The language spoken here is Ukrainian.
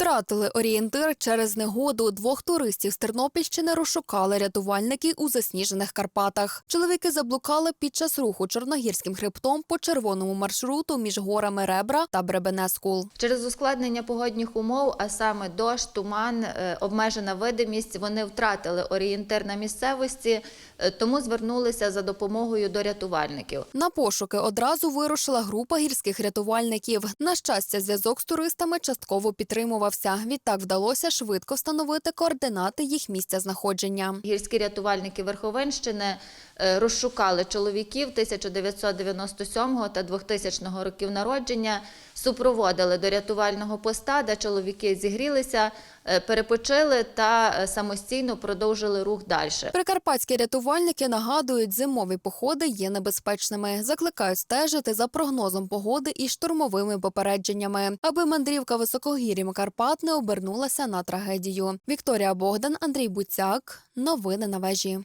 Втратили орієнтир через негоду. Двох туристів з Тернопільщини розшукали рятувальники у засніжених Карпатах. Чоловіки заблукали під час руху чорногірським хребтом по червоному маршруту між горами Ребра та Бребенескул. Через ускладнення погодних умов, а саме дощ, туман, е, обмежена видимість, вони втратили орієнтир на місцевості, е, тому звернулися за допомогою до рятувальників. На пошуки одразу вирушила група гірських рятувальників. На щастя, зв'язок з туристами частково підтримувався. Відтак вдалося швидко встановити координати їх місця знаходження. Гірські рятувальники Верховенщини е, розшукали чоловіків 1997 та 2000 років народження, супроводили до рятувального поста, де чоловіки зігрілися, е, перепочили та е, самостійно продовжили рух далі. Прикарпатські рятувальники нагадують, зимові походи є небезпечними. Закликають стежити за прогнозом погоди і штурмовими попередженнями, аби мандрівка високогір'ям Карпат не обернулася на трагедію. Вікторія Богдан, Андрій Буцяк. Новини на вежі.